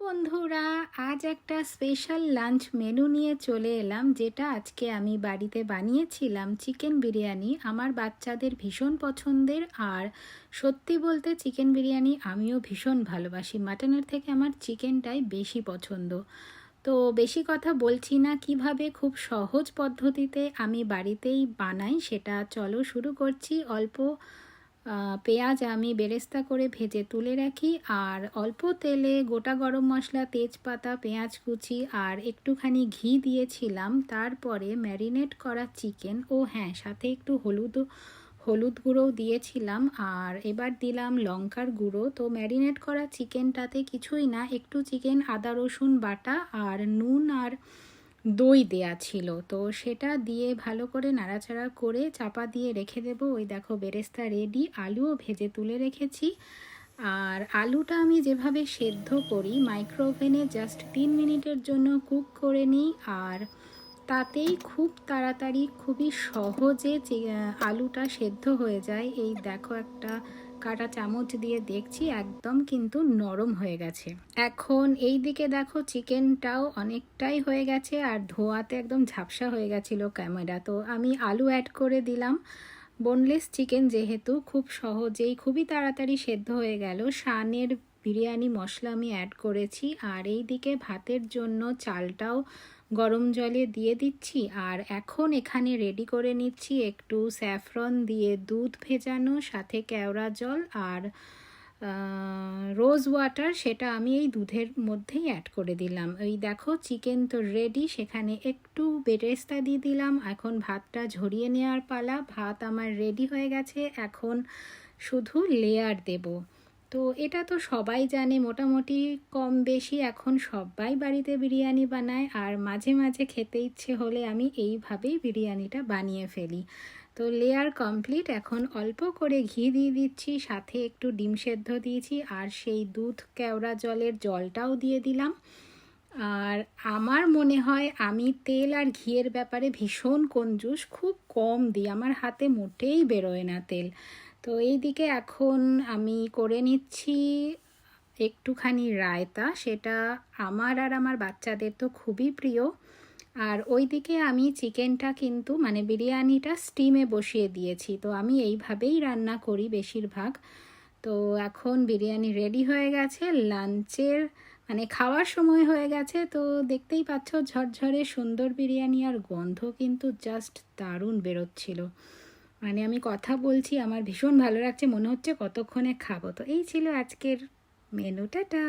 বন্ধুরা, আজ একটা স্পেশাল লাঞ্চ মেনু নিয়ে চলে এলাম, যেটা আজকে আমি বাড়িতে বানিয়েছিলাম চিকেন বিরিয়ানি। আমার বাচ্চাদের ভীষণ পছন্দের আর সত্যি বলতে চিকেন বিরিয়ানি আমিও ভীষণ ভালোবাসি। মাটনের থেকে আমার চিকেনটাই বেশি পছন্দ। তো বেশি কথা বলছি না, কীভাবে খুব সহজ পদ্ধতিতে আমি বাড়িতেই বানাই সেটা চলো শুরু করছি। অল্প পেঁয়াজ আমি বেরেস্তা করে ভেজে তুলে রাখি, আর অল্প তেলে গোটা গরম মশলা, তেজপাতা, পেঁয়াজ কুচি আর একটুখানি ঘি দিয়েছিলাম। তারপরে ম্যারিনেট করা চিকেন ও হ্যাঁ সাথে একটু হলুদ হলুদ গুঁড়োও দিয়েছিলাম। আর এবার দিলাম লঙ্কার গুঁড়ো। তো ম্যারিনেট করা চিকেনটাতে কিছুই না, একটু চিকেন, আদা, রসুন বাটা আর নুন আর দই দেয়া ছিল। তো সেটা দিয়ে ভালো করে নাড়াচাড়া করে চাপা দিয়ে রেখে দেবো। ওই দেখো বেরেস্তা রেডি আলুও ভেজে তুলে রেখেছি। আর আলুটা আমি যেভাবে সেদ্ধ করি মাইক্রোওভেনে জাস্ট তিন মিনিটের জন্য কুক করে নিই। আর তাতেই খুব তাড়াতাড়ি, খুবই সহজে আলুটা সেদ্ধ হয়ে যায়। এই দেখো একটা কাটা চামচ দিয়ে দেখছি একদম কিন্তু নরম হয়ে গেছে। এখন এই দিকে দেখো চিকেনটাও অনেকটাই হয়ে গেছে আর ধোয়াতে একদম ঝাপসা হয়ে গেছিল ক্যামেরা। তো আমি আলু অ্যাড করে দিলাম। বোনলেস চিকেন যেহেতু খুব সহজেই খুবই তাড়াতাড়ি সেদ্ধ হয়ে গেল। শানের বিরিয়ানি মশলা আমি অ্যাড করেছি। আর এই দিকে ভাতের জন্য চালটাও গরম জলে দিয়ে দিচ্ছি আর এখন এখানে রেডি করে নিচ্ছি একটু স্যাফরন দিয়ে দুধ ভেজানো, সাথে কেওড়া জল আর রোজ ওয়াটার সেটা আমি এই দুধের মধ্যেই অ্যাড করে দিলাম। এই দেখো চিকেন তো রেডি সেখানে একটু বেরেস্তা দিয়ে দিলাম। এখন ভাতটা ঝরিয়ে নেওয়ার পালা। ভাত আমার রেডি হয়ে গেছে। এখন শুধু লেয়ার দেব। তো এটা তো সবাই জানে, মোটামুটি কম বেশি এখন সবাই বাড়িতে বিরিয়ানি বানায় আর মাঝে মাঝে খেতে ইচ্ছে হলে আমি এইভাবেই বিরিয়ানিটা বানিয়ে ফেলি। তো লেয়ার কমপ্লিট এখন অল্প করে ঘি দিয়ে দিচ্ছি, সাথে একটু ডিম সেদ্ধ দিয়েছি আর সেই দুধ কেওড়া জলের জলটাও দিয়ে দিলাম। আর আমার মনে হয় আমি তেল আর ঘিয়ের ব্যাপারে ভীষণ কঞ্জুস খুব কম দিই, আমার হাতে মোটেই বেরোয় না তেল। তো এই দিকে এখন আমি করে নিচ্ছি একটুখানি রায়তা। সেটা আমার আর আমার বাচ্চাদের তো খুবই প্রিয়। আর ওইদিকে আমি চিকেনটা কিন্তু মানে বিরিয়ানিটা স্টিমে বসিয়ে দিয়েছি। তো আমি এইভাবেই রান্না করি বেশিরভাগ। তো এখন বিরিয়ানি রেডি হয়ে গেছে, লাঞ্চের মানে খাওয়ার সময় হয়ে গেছে। তো দেখতেই পাচ্ছ ঝরঝরে সুন্দর বিরিয়ানি আর গন্ধ কিন্তু জাস্ট দারুণ বেরোচ্ছিল। মানে আমি কথা বলছি, আমার ভীষণ ভালো লাগছে, মনে হচ্ছে কতক্ষণে খাব। তো এই ছিল আজকের মেনুটাটা